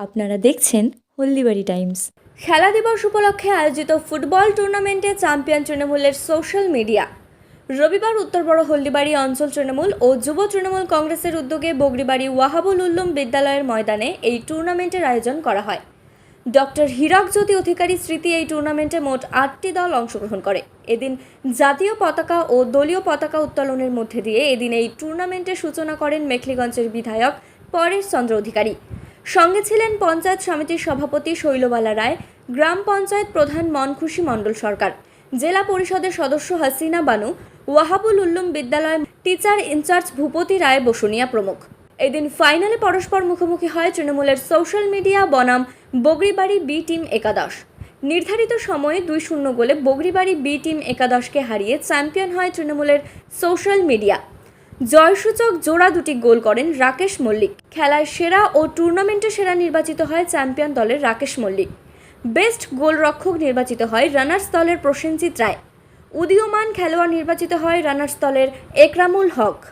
আপনারা দেখছেন হলদিবাড়ি টাইমস। খেলা দিবস উপলক্ষে আয়োজিত ফুটবল টুর্নামেন্টে চ্যাম্পিয়ন তৃণমূলের সোশ্যাল মিডিয়া। রবিবার উত্তর বড় হলদিবাড়ি অঞ্চল তৃণমূল ও যুব তৃণমূল কংগ্রেসের উদ্যোগে বগরিবাড়ি ওয়াহাবুল উল্লুম বিদ্যালয়ের ময়দানে এই টুর্নামেন্টের আয়োজন করা হয়। ডক্টর হীরকজ্যোতি অধিকারী স্মৃতি এই টুর্নামেন্টে মোট আটটি দল অংশগ্রহণ করে। এদিন জাতীয় পতাকা ও দলীয় পতাকা উত্তোলনের মধ্যে দিয়ে এদিন এই টুর্নামেন্টের সূচনা করেন মেখলিগঞ্জের বিধায়ক পরেশ চন্দ্র অধিকারী। সঙ্গে ছিলেন পঞ্চায়েত সমিতির সভাপতি শৈলবালা রায়, গ্রাম পঞ্চায়েত প্রধান মনখুশি মণ্ডল সরকার, জেলা পরিষদের সদস্য হাসিনা বানু, ওয়াহাবুল উল্লুম বিদ্যালয় টিচার ইনচার্জ ভূপতি রায় বসুনিয়া প্রমুখ। এদিন ফাইনালে পরস্পর মুখোমুখি হয় তৃণমূলের সোশ্যাল মিডিয়া বনাম বগরিবাড়ি বি টিম একাদশ। নির্ধারিত সময়ে দুই শূন্য গোলে বগরিবাড়ি বি টিম একাদশকে হারিয়ে চ্যাম্পিয়ন হয় তৃণমূলের সোশ্যাল মিডিয়া। জয়সূচক জোড়া দুটি গোল করেন রাকেশ মল্লিক। খেলায় সেরা ও টুর্নামেন্টে সেরা নির্বাচিত হয় চ্যাম্পিয়ন দলের রাকেশ মল্লিক। বেস্ট গোলরক্ষক নির্বাচিত হয় রানার্স দলের প্রসেনজিৎ রায়। উদীয়মান খেলোয়াড় নির্বাচিত হয় রানার্স দলের একরামুল হক।